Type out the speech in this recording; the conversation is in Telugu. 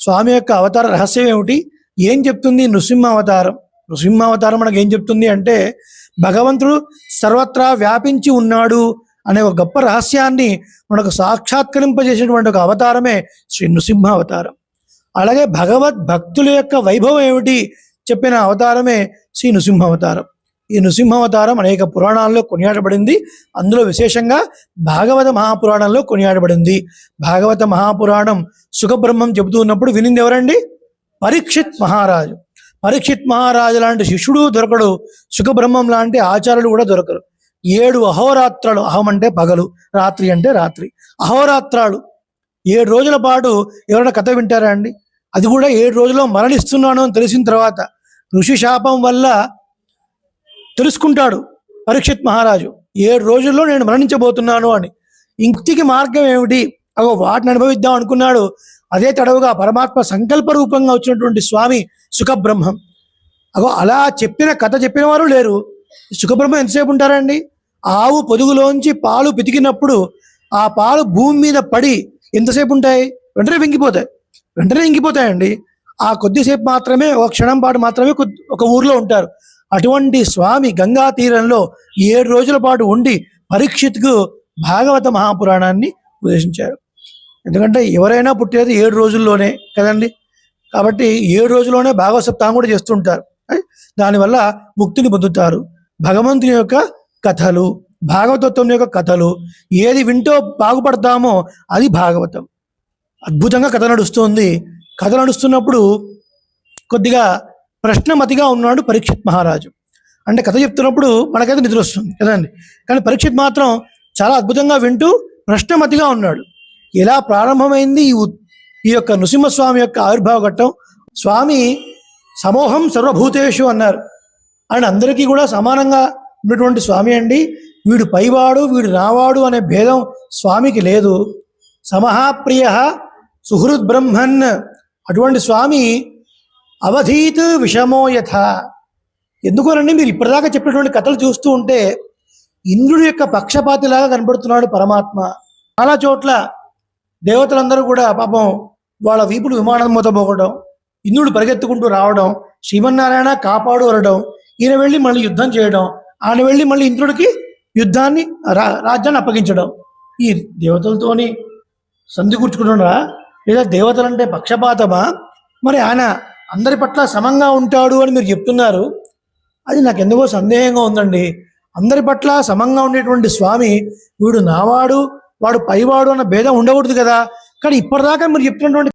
స్వామి యొక్క అవతార రహస్యం ఏమిటి? ఏం చెప్తుంది నృసింహ అవతారం నృసింహ అవతారం మనకు ఏం చెప్తుంది అంటే భగవంతుడు సర్వత్రా వ్యాపించి ఉన్నాడు అనే ఒక గొప్ప రహస్యాన్ని మనకు సాక్షాత్కరింపజేసినటువంటి ఒక అవతారమే శ్రీ నృసింహ అవతారం అలాగే భగవద్భక్తుల యొక్క వైభవం ఏమిటి? చెప్పిన అవతారమే శ్రీ నృసింహ అవతారం ఈ నృసింహావతారం అనేక పురాణాల్లో కొనియాడబడింది. అందులో విశేషంగా భాగవత మహాపురాణంలో కొనియాడబడింది. భాగవత మహాపురాణం సుఖబ్రహ్మం చెబుతూ ఉన్నప్పుడు వినింది ఎవరండి? పరీక్షిత్ మహారాజు. పరీక్షిత్ మహారాజు లాంటి శిష్యుడు దొరకడు. సుఖబ్రహ్మం లాంటి ఆచార్యులు కూడా దొరకరు. ఏడు అహోరాత్రాలు అహం అంటే పగలు రాత్రి అంటే రాత్రి. అహోరాత్రాలు ఏడు రోజుల పాటు ఎవరైనా కథ వింటారా అండి? అది కూడా ఏడు రోజుల్లో మరణిస్తున్నాను అని తెలిసిన తర్వాత ఋషి శాపం వల్ల తెలుసుకుంటాడు పరీక్షిత్ మహారాజు. ఏడు రోజుల్లో నేను మరణించబోతున్నాను అని. ఇంటికి మార్గం ఏమిటి? అగో వాటిని అనుభవిద్దాం అనుకున్నాడు. అదే తడవుగా పరమాత్మ సంకల్ప రూపంగా వచ్చినటువంటి స్వామి సుఖబ్రహ్మం. అగో అలా చెప్పిన కథ చెప్పిన వారు లేరు. సుఖబ్రహ్మం ఎంతసేపు ఉంటారండి? ఆవు పొదుగులోంచి పాలు పితికినప్పుడు ఆ పాలు భూమి మీద పడి ఎంతసేపు ఉంటాయి? వెంటనే వెంగిపోతాయి. వెంటనే ఇంకిపోతాయండి ఆ కొద్దిసేపు మాత్రమే ఒక క్షణం పాటు మాత్రమే ఒక ఊర్లో ఉంటారు. అటువంటి స్వామి గంగా తీరంలో ఏడు రోజుల పాటు ఉండి పరీక్షిత్కు భాగవత మహాపురాణాన్ని ఉపదేశించారు ఎందుకంటే ఎవరైనా పుట్టేది ఏడు రోజుల్లోనే కదండి. కాబట్టి ఏడు రోజుల్లోనే భాగవత సప్తాహం కూడా చేస్తుంటారు. దానివల్ల ముక్తిని పొందుతారు. భగవంతుని యొక్క కథలు భాగవతత్వం యొక్క కథలు ఏది వింటో బాగుపడతామో అది భాగవతం. అద్భుతంగా కథ నడుస్తుంది. కథ నడుస్తున్నప్పుడు కొద్దిగా ప్రశ్నమతిగా ఉన్నాడు పరీక్షిత్ మహారాజు. అంటే కథ చెప్తున్నప్పుడు మనకైతే నిద్ర వస్తుంది. కదండి కానీ పరీక్షిత్ మాత్రం చాలా అద్భుతంగా వింటూ ప్రశ్నమతిగా ఉన్నాడు. ఎలా ప్రారంభమైంది? ఈ ఈ యొక్క నృసింహస్వామి యొక్క ఆవిర్భావ ఘట్టం. స్వామి సమూహం సర్వభూతేషు అన్నారు. ఆయన అందరికీ కూడా సమానంగా ఉన్నటువంటి స్వామి అండి. వీడు పైవాడు వీడు నావాడు అనే భేదం స్వామికి లేదు. సమహాప్రియ సుహృద్ బ్రహ్మన్ అటువంటి స్వామి అవధీత్ విషమో యథ. ఎందుకోనండి? మీరు ఇప్పటిదాకా చెప్పినటువంటి కథలు చూస్తూ ఉంటే ఇంద్రుడి యొక్క పక్షపాతిలాగా కనబడుతున్నాడు పరమాత్మ. చాలా చోట్ల దేవతలందరూ కూడా పాపం వాళ్ళ వీపులు విమానం మూతపోవడం ఇంద్రుడు పరిగెత్తుకుంటూ రావడం శ్రీమన్నారాయణ కాపాడు అనడం ఈయన వెళ్ళి మళ్ళీ యుద్ధం చేయడం ఆయన వెళ్ళి మళ్ళీ ఇంద్రుడికి యుద్ధాన్ని రా రాజ్యాన్ని అప్పగించడం. ఈ దేవతలతోని సంధి కూర్చుకుంటున్నారా లేదా దేవతలంటే పక్షపాతమా? మరి ఆయన అందరి పట్ల సమంగా ఉంటాడు అని మీరు చెప్తున్నారు. అది నాకు ఎందుకో సందేహంగా ఉందండి. అందరి పట్ల సమంగా ఉండేటువంటి స్వామి వీడు నావాడు వాడు పైవాడు అన్న భేదం ఉండకూడదు కదా. కానీ ఇప్పటిదాకా మీరు చెప్తున్నటువంటి